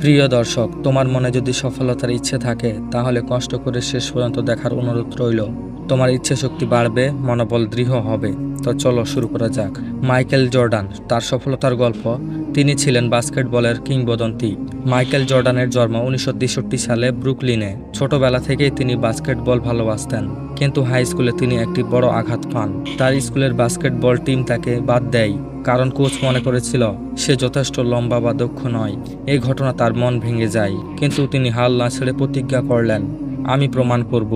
প্রিয় দর্শক, তোমার মনে যদি সফলতার ইচ্ছে থাকে, তাহলে কষ্ট করে শেষ পর্যন্ত দেখার অনুরোধ রইল। তোমার ইচ্ছে শক্তি বাড়বে, মনোবল দৃঢ় হবে। তো চলো শুরু করা যাক। মাইকেল জর্ডান, তার সফলতার গল্প, তিনি ছিলেন বাস্কেটবলের কিংবদন্তি। মাইকেল জর্ডানের জন্ম উনিশশো সালে ব্রুকলিনে। ছোটবেলা থেকেই তিনি বাস্কেটবল ভালোবাসতেন, কিন্তু হাই স্কুলে তিনি একটি বড় আঘাত পান। তার স্কুলের বাস্কেটবল টিম তাকে বাদ দেয়, কারণ কোচ মনে করেছিল, সে যথেষ্ট লম্বা বা দক্ষ নয়, এই ঘটনা তার মন ভেঙে যায়। কিন্তু তিনি হাল না ছেড়ে প্রতিজ্ঞা করলেন, আমি প্রমাণ করব।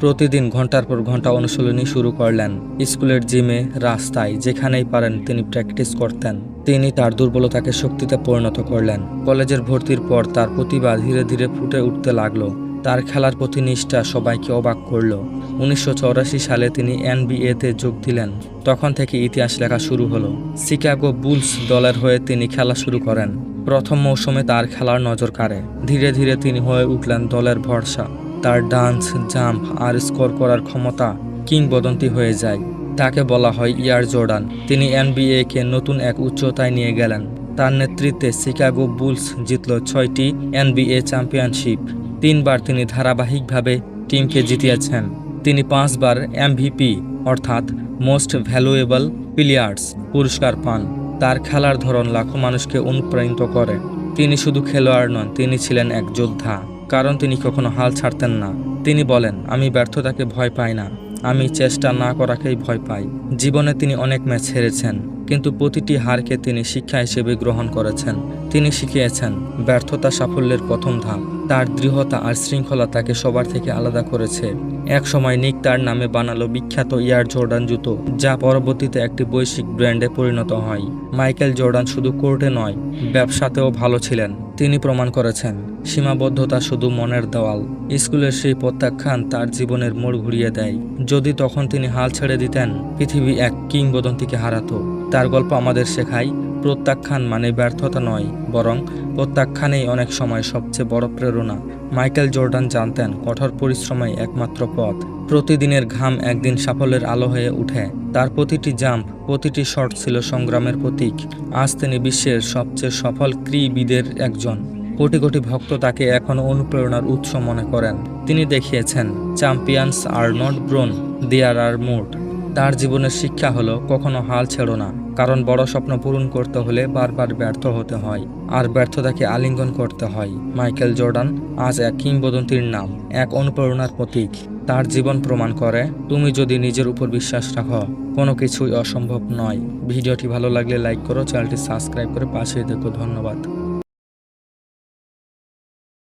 প্রতিদিন ঘণ্টার পর ঘণ্টা অনুশীলনী শুরু করলেন। স্কুলের জিমে, রাস্তায়, যেখানেই পারেন তিনি প্র্যাকটিস করতেন। তিনি তার দুর্বলতাকে শক্তিতে পরিণত করলেন। কলেজের ভর্তির পর তার প্রতিভা ধীরে ধীরে ফুটে উঠতে লাগল। তার খেলার প্রতি নিষ্ঠা সবাইকে অবাক করল। উনিশশো চুরাশি সালে তিনি এনবিএতে যোগ দিলেন। তখন থেকে ইতিহাস লেখা শুরু হলো। শিকাগো বুলস দলের হয়ে তিনি খেলা শুরু করেন। প্রথম মৌসুমে তার খেলার নজর কাড়ে। ধীরে ধীরে তিনি হয়ে উঠলেন দলের ভরসা। তার ডান্স, জাম্প আর স্কোর করার ক্ষমতা কিংবদন্তি হয়ে যায়। তাকে বলা হয় ইয়ার জর্ডান। তিনি এনবিএ কে নতুন এক উচ্চতায় নিয়ে গেলেন। তার নেতৃত্বে শিকাগো বুলস জিতল ছয়টি এনবিএ চ্যাম্পিয়নশিপ। তিনবার তিনি ধারাবাহিকভাবে টিমকে জিতিয়েছেন। তিনি পাঁচবার এমভিপি, অর্থাৎ মোস্ট ভ্যালুয়েবল প্লেয়ার্স পুরস্কার পান। তার খেলার ধরন লাখো মানুষকে অনুপ্রাণিত করে। তিনি শুধু খেলোয়াড় নন, তিনি ছিলেন এক যোদ্ধা। কারণ তিনি কখনো হাল ছাড়তেন না। তিনি বলেন, আমি ব্যর্থতাকে ভয় পাই না। আমি চেষ্টা না করাকেই ভয় পাই। জীবনে তিনি অনেক ম্যাচ হেরেছেন, কিন্তু প্রতিটি হারকে তিনি শিক্ষা হিসেবে গ্রহণ করেছেন। তিনি শিখিয়েছেন, ব্যর্থতা সাফল্যের প্রথম ধাপ। তার দৃঢ়তা আর শৃঙ্খলা তাকে সবার থেকে আলাদা করেছে। এক সময় নিক তার নামে বানালো বিখ্যাত ইয়ার জর্ডান জুতো, যা পরবর্তীতে একটি বৈশ্বিক ব্র্যান্ডে পরিণত হয়। মাইকেল জর্ডান শুধু কোর্টে নয়, ব্যবসাতেও ভালো ছিলেন। তিনি প্রমাণ করেছেন সীমাবদ্ধতা শুধু মনের দেওয়াল। স্কুলের সেই প্রত্যাখ্যান তার জীবনের মোড় ঘুরিয়ে দেয়। যদি তখন তিনি হাল ছেড়ে দিতেন, পৃথিবী এক কিংবদন্তিকে হারাতো। তার গল্প আমাদের শেখায়, প্রত্যাখ্যান মানে ব্যর্থতা নয়, বরং প্রত্যাখ্যানেই অনেক সময় সবচেয়ে বড় প্রেরণা। মাইকেল জর্ডান জানতেন, কঠোর পরিশ্রমই একমাত্র পথ। প্রতিদিনের ঘাম একদিন সাফল্যের আলো হয়ে উঠে। তার প্রতিটি জাম্প, প্রতিটি শট ছিল সংগ্রামের প্রতীক। আজ তিনি বিশ্বের সবচেয়ে সফল ক্রীড়বিদের একজন। কোটি কোটি ভক্ত তাকে এখনও অনুপ্রেরণার উৎস মনে করেন। তিনি দেখিয়েছেন champions are not born they're are made তার জীবনের শিক্ষা হলো, কখনো হাল ছেড়ো না, কারণ বড় স্বপ্ন পূরণ করতে হলে বারবার ব্যর্থ হতে হয়, আর ব্যর্থতাকে আলিঙ্গন করতে হয়। মাইকেল জর্ডান, আজ এক কিংবদন্তির নাম, এক অনুপ্রেরণার প্রতীক। তার জীবন প্রমাণ করে, তুমি যদি নিজের উপর বিশ্বাস রাখো, কোনো কিছুই অসম্ভব নয়। ভিডিওটি ভালো লাগলে লাইক করো, চ্যানেলটি সাবস্ক্রাইব করে পাশে দেখো ধন্যবাদ।